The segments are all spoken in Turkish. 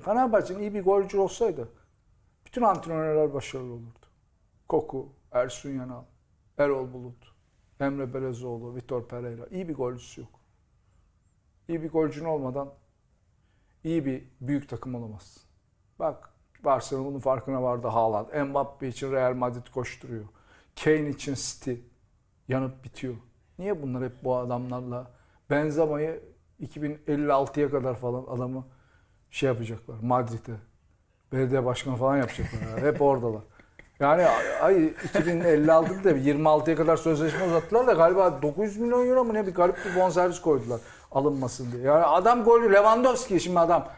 Fenerbahçe'nin iyi bir golcü olsaydı bütün antrenörler başarılı olurdu. Koku, Ersun Yanal, Erol Bulut, Emre Belezoğlu, Vitor Pereira. İyi bir golcüsü yok. İyi bir golcün olmadan iyi bir büyük takım olamazsın. Bak Barcelona bunun farkına vardı Haaland. Mbappe için Real Madrid koşturuyor. Kane için City yanıp bitiyor. Niye bunlar hep bu adamlarla Benzema'yı 2056'ya kadar falan adamı şey yapacaklar Madrid'e. Belediye başkanı falan yapacaklar. ya. Hep oradalar. Yani ay 2056'da da 26'ya kadar sözleşme uzattılar da galiba 900 milyon euro mu ne bir garip bir bonservis koydular alınmasın diye. Yani adam golü Lewandowski şimdi adam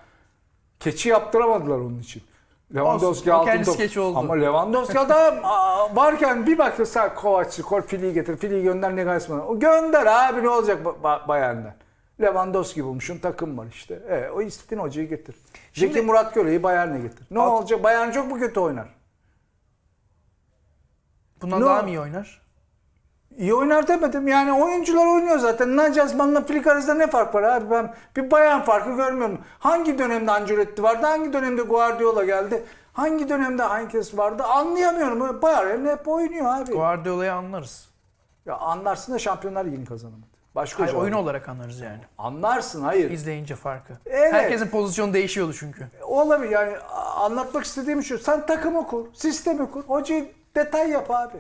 keçi yaptıramadılar onun için. Lewandowski Olsun, altın top. oldu. Ama Lewandowski adam varken bir baktı sen Kovac'ı, Kol Fili'yi getir, Fili'yi gönder Nagelsmann'a. O gönder abi ne olacak ba- ba- Bayern'den. Lewandowski bulmuşsun takım var işte. E, o istediğin hocayı getir. Şimdi- Zeki Murat Göle'yi Bayern'e getir. Ne Alt- olacak? Bayern çok mu kötü oynar? Bundan Ne daha mı iyi oynar? İyi oynar demedim. Yani oyuncular oynuyor zaten. Nagelsmann'la Flick arasında ne fark var abi? Ben bir bayan farkı görmüyorum. Hangi dönemde Ancelotti vardı? Hangi dönemde Guardiola geldi? Hangi dönemde Heinkes vardı? Anlayamıyorum. Bayern hep oynuyor abi. Guardiola'yı anlarız. Ya anlarsın da Şampiyonlar Ligi'ni kazanamadı. Başka Hayır, oyun olarak anlarız yani. Anlarsın hayır. İzleyince farkı. Evet. Herkesin pozisyonu değişiyordu çünkü. Olabilir yani anlatmak istediğim şu. Sen takımı kur, sistemi kur. Hocayı detay yap abi.